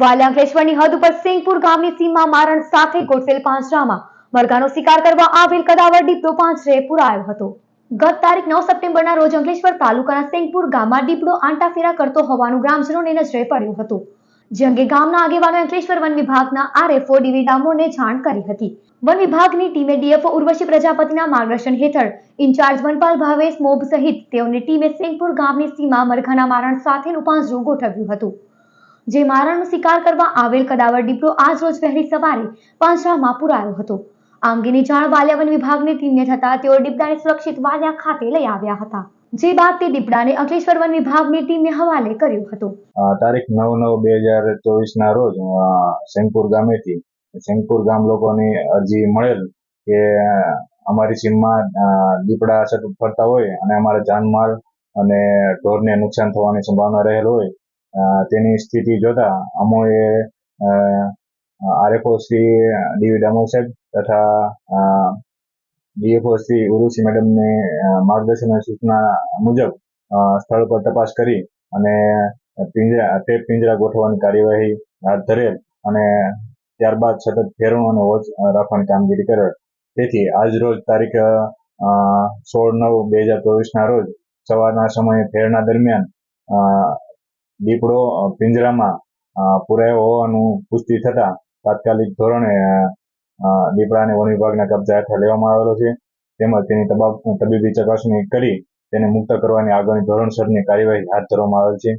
વાલ્યાંકલેશ્વરની હદ ઉપર સિંહપુર ગામની સીમા મારણ સાથે ગોઠવેલ પાંજરામાં મરઘાનો શિકાર કરવા આવેલ કદાવર દીપડો પાંજરે પુરાયો હતો. ગત તારીખ નવ સપ્ટેમ્બરના રોજ અંકલેશ્વર તાલુકાના સિંહપુર ગામમાં દીપડો આંટાફેરા કરતો હોવાનું ગ્રામજનોને નજરે પડ્યું હતું. જે અંગે ગામના આગેવાનો અંકલેશ્વર વન વિભાગના આરએફઓ ડીવી ડામોને જાણ કરી હતી. વન વિભાગની ટીમે ડીએફઓ ઉર્વશી પ્રજાપતિના માર્ગદર્શન હેઠળ ઇન્ચાર્જ વનપાલ ભાવેશ મોબ સહિત તેઓની ટીમે સિંહપુર ગામની સીમા મરઘાના મારણ સાથેનું પાંજરું ગોઠવ્યું હતું. જે મારણનો શિકાર કરવા આવેલ કદાવર દીપડો આજ રોજ વહેલી સવારે પાંજરામાં પુરાયો હતો. આ અંગેની જાણ વાલિયા વન વિભાગની ટીમને થતા તેઓ દીપડાને સુરક્ષિત વાલિયા ખાતે લઈ આવ્યા હતા. જે બાદ તે દીપડાને અંકલેશ્વર વન વિભાગની ટીમને હવાલે કર્યો હતો. તારીખ નવ નવ બે હજાર ચોવીસ ના રોજ સેંગપુર ગામેથી સેંગપુર ગામ લોકોની અરજી મળેલ કે અમારી સીમમાં દીપડા સતત ફરતા હોય અને અમારા જાનમાલ અને ઢોરને નુકસાન થવાની સંભાવના રહેલ હોય તેની સ્થિતિ જોતા અમોએ આરએફઓ શ્રી ડીવી ડામોર સાહેબ તથા ડીએફઓ શ્રી ઉરુસી મેડમને માર્ગદર્શન સૂચના મુજબ સ્થળ પર તપાસ કરી અને પિંજરા ટેપ પિંજરા ગોઠવવાની કાર્યવાહી હાથ ધરેલ અને ત્યારબાદ સતત ફેરવણ અને વોચ રાખવાની કામગીરી કરેલ. તેથી આજ રોજ તારીખ સોળ નવ બે હજાર ચોવીસના રોજ સવારના સમયે ફેરણા દરમિયાન દીપડો પિંજરામાં પુરાયો હોવાનું પુષ્ટિ થતા તાત્કાલિક ધોરણે દીપડાને વન વિભાગના કબજા હેઠળ લેવામાં આવેલો છે. તેમજ તેની તબીબી ચકાસણી કરી તેને મુક્ત કરવાની આગળની ધોરણસરની કાર્યવાહી હાથ ધરવામાં આવેલ છે.